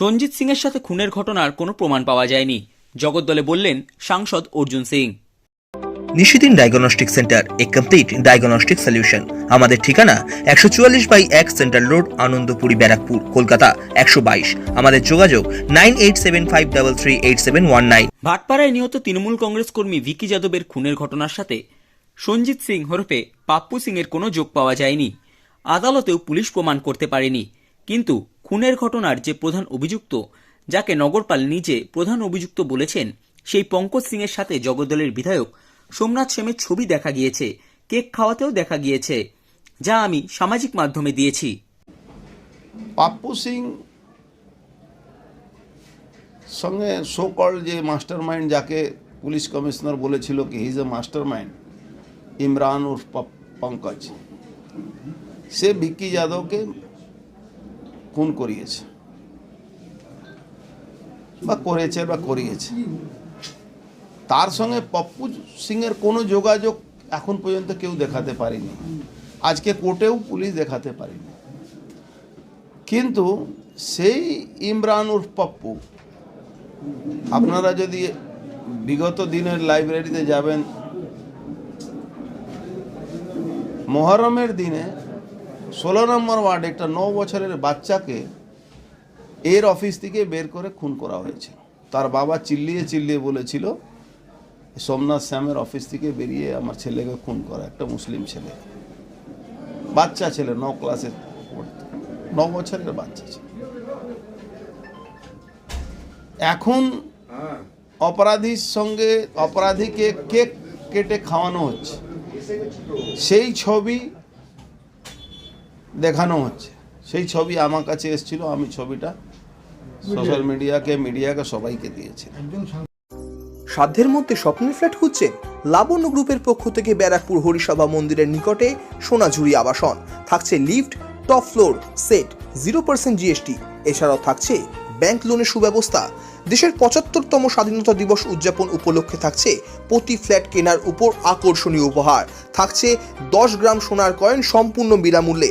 সঞ্জিত সিংয়ের সাথে খুনের ঘটনার কোনো প্রমাণ পাওয়া যায়নি। জগদ্দলে বললেন সাংসদ অর্জুন সিং। নিশিদিন ডায়াগনস্টিক সেন্টার এ কমপ্লিট ডায়াগনস্টিক সলিউশন। আমাদের ঠিকানা একশো চুয়াল্লিশ বাই এক সেন্ট্রাল রোড আনন্দপুরি ব্যারাকপুর কলকাতা একশো বাইশ। আমাদের যোগাযোগ nine eight seven five double three eight seven one nine. ভাটপাড়ায় নিহত তৃণমূল কংগ্রেস কর্মী ভিকি যাদবের খুনের ঘটনার সাথে সঞ্জিত সিং হরফে পাপ্পু সিংয়ের কোনো যোগ পাওয়া যায়নি। আদালতেও পুলিশ প্রমাণ করতে পারেনি। কিন্তু খুনের ঘটনার যে প্রধান অভিযুক্ত, যাকে নগরপাল নিজে প্রধান অভিযুক্ত বলেছেন, সেই পঙ্কজ সিংয়ের সাথে জগদ্দলের বিধায়ক সোমনাথ সেমের ছবি দেখা গিয়েছে, কেক খাওয়াতেও দেখা গিয়েছে, যা আমি সামাজিক মাধ্যমে দিয়েছি। পাপ্পু সিং সঙ্গে সো কল যে মাস্টার মাইন্ড যাকে পুলিশ কমিশনার বলেছিল কি his a mastermind Imran উর্ফ পঙ্কজ। সে ভিক্কি যাদবকে খুন করিয়েছে। বা করেছে বা করিয়েছে। তার সঙ্গে পপ্পু সিংয়ের কোনো যোগাযোগ এখন পর্যন্ত কেউ দেখাতে পারেনি। আজকে কোর্টেও পুলিশ দেখাতে পারেনি। কিন্তু সেই ইমরান উর্ফ পপ্পু, আপনারা যদি বিগত দিনের লাইব্রেরিতে যাবেন, মহরমের দিনে ষোলো নম্বর ওয়ার্ডে একটা ন বছরের বাচ্চাকে এর অফিস থেকে বের করে খুন করা হয়েছে। তার বাবা চিল্লিয়ে চিল্লিয়ে বলেছিল, সোমনাথ শ্যামের অফিস থেকে বেরিয়ে আমার ছেলেকে খুন করা, একটা মুসলিম ছেলে। বাচ্চা ছেলে, ন ক্লাসে পড়তো। ন বছরের বাচ্চা ছেলে। এখন অপরাধীর সঙ্গে অপরাধীকে কেক কেটে খাওয়ানো হচ্ছে। সেই ছবি দেখানো হচ্ছে। সেই ছবি আমার কাছে এসেছিল আমি ছবিটা সোশ্যাল মিডিয়াকে মিডিয়াকে সবাইকে দিয়েছি সাধ্যের মধ্যে স্বপ্নের ফ্ল্যাট খুঁজছেন লাবণ্য গ্রুপের পক্ষ থেকে ব্যারাকপুর হরিসভা মন্দিরের নিকটে সোনাঝুরি আবাসন। থাকছে lift top floor set zero percent GST এছাড়াও থাকছে ব্যাংক লোনের সুব্যবস্থা। দেশের পঁচাত্তরতম স্বাধীনতা দিবস উদযাপন উপলক্ষে থাকছে প্রতি ফ্ল্যাট কেনার উপর আকর্ষণীয় উপহার। থাকছে দশ গ্রাম সোনার কয়েন সম্পূর্ণ বিনামূল্যে।